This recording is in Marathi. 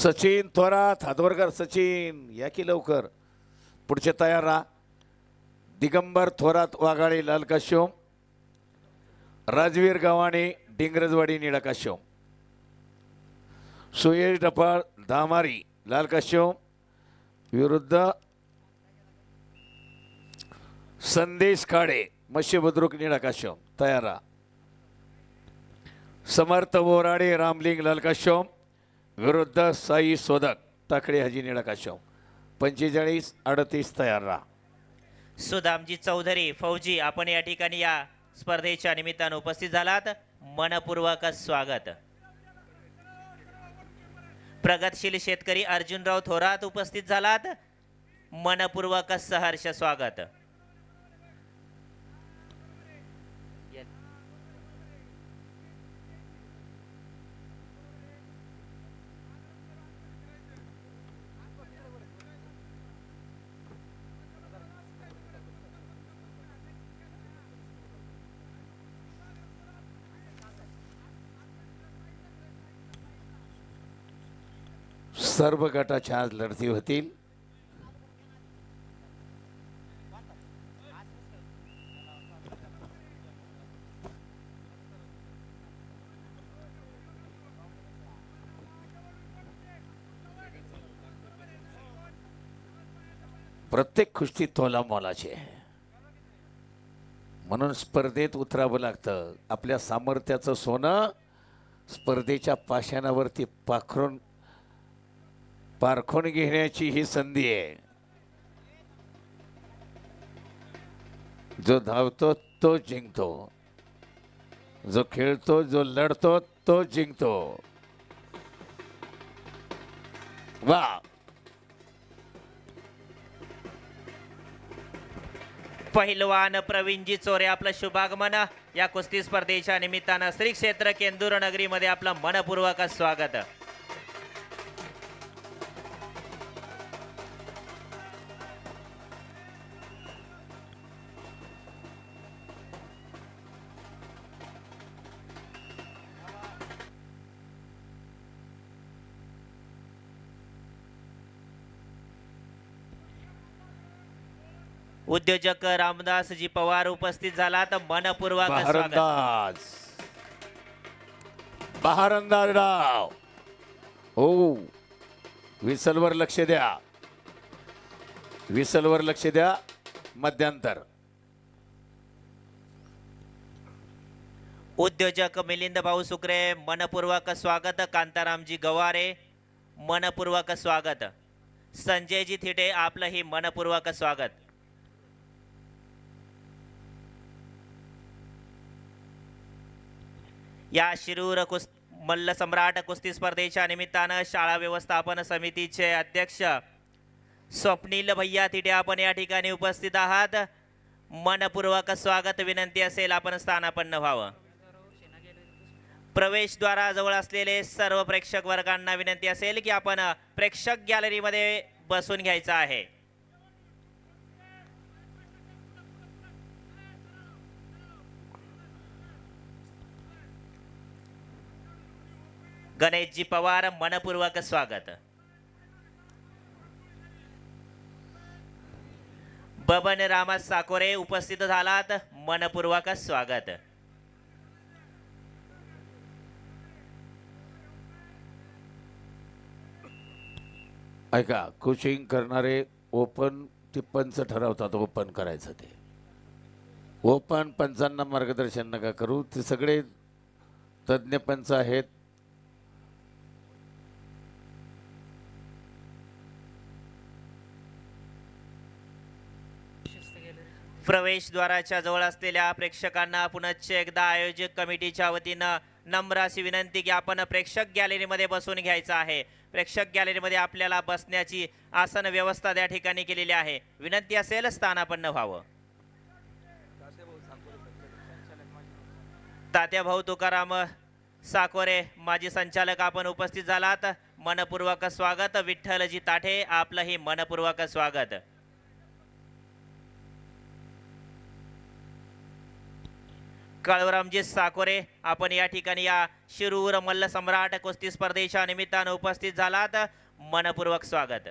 सचिन थोरात हातवरकर सचिन या की लवकर. पुढचे तयार राहा. दिगंबर थोरात वाघाळे लाल काश्योम राजवीर गव्हाणे डिंगरजवाडी निळा काश्योम सुयश डपाळ धामारी लाल काश्योम विरुद्ध संदेश काळे मत्स्य बुद्रुक निळा काश्योम तयार राहा. समर्थ बोराडे रामलिंग लाल काश्योम विरुद्ध साई सोदक टाकडे हजी निळा पंचेचाळीस अडतीस तयार राहा. सुदामजी चौधरी फौजी आपण या ठिकाणी या स्पर्धेच्या निमित्तानं उपस्थित झालात. मनपूर्वक स्वागत. प्रगतशील शेतकरी अर्जुनराव थोरात उपस्थित झालात. मनपूर्वक सहर्ष स्वागत. सर्व गटाच्या आज लढती होतील. प्रत्येक कुस्ती तोला मोलाची. आहे म्हणून स्पर्धेत उतरावं लागतं. आपल्या सामर्थ्याचं सोनं स्पर्धेच्या पाषाणावरती पाखरून पारखून घेण्याची ही संधी आहे. जो धावतो तो जिंकतो. जो खेळतो जो लढतो तो जिंकतो. वा! पहिलवान प्रवीणजी चोरे आपलं शुभागमन. या कुस्ती स्पर्धेच्या निमित्तानं श्री क्षेत्र केंदूर नगरीमध्ये आपलं मनपूर्वक स्वागत. उद्योजक रामदासजी पवार उपस्थित झाला तर मनपूर्वक स्वागत. बहारंदाज डाव हो. विसलवर लक्ष द्या. विसलवर लक्ष द्या. मध्यांतर. उद्योजक मिलिंद भाऊ सुकरे मनपूर्वक स्वागत. कांतारामजी गवारे मनपूर्वक स्वागत. संजयजी थिटे आपलं ही मनपूर्वक स्वागत. या शिरूर कुस् मल्ल सम्राट कुस्ती स्पर्धेच्या निमित्तानं शाळा व्यवस्थापन समितीचे अध्यक्ष स्वप्नील भैया तिथे आपण या ठिकाणी उपस्थित आहात. मनपूर्वक स्वागत विनंती असेल आपण स्थानापन्न व्हावं. प्रवेशद्वाराजवळ असलेले सर्व प्रेक्षक वर्गांना विनंती असेल की आपण प्रेक्षक गॅलरीमध्ये बसून घ्यायचं आहे. गणेशजी पवार मनपूर्वक स्वागत. बबन रामा साकोरे उपस्थित झालात मनपूर्वक स्वागत. ऐका कुशिंग करणारे ओपन ते पंच ठरवतात ओपन करायचं ते. ओपन पंचांना मार्गदर्शन नका करू ते सगळे तज्ज्ञ पंच आहेत प्रवेशद्वाराच्या जवळ असलेल्या प्रेक्षकांना पुनश्च एकदा आयोजक कमिटीच्या वतीनं नम्र अशी विनंती की आपण प्रेक्षक गॅलरीमध्ये बसून घ्यायचं आहे. प्रेक्षक गॅलरीमध्ये आपल्याला बसण्याची आसन व्यवस्था त्या ठिकाणी केलेली आहे. विनंती असेल स्थानापन्न व्हावं. तात्या भाऊ तुकाराम साकोरे माजी संचालक आपण उपस्थित झालात. मनपूर्वक स्वागत. विठ्ठलजी ताठे आपलंही मनपूर्वक स्वागत. कळवरामजी साकोरे आपण या ठिकाणी या शिरूर मल्ल सम्राट कुस्ती स्पर्धेच्या निमित्तानं उपस्थित झालात. मनपूर्वक स्वागत.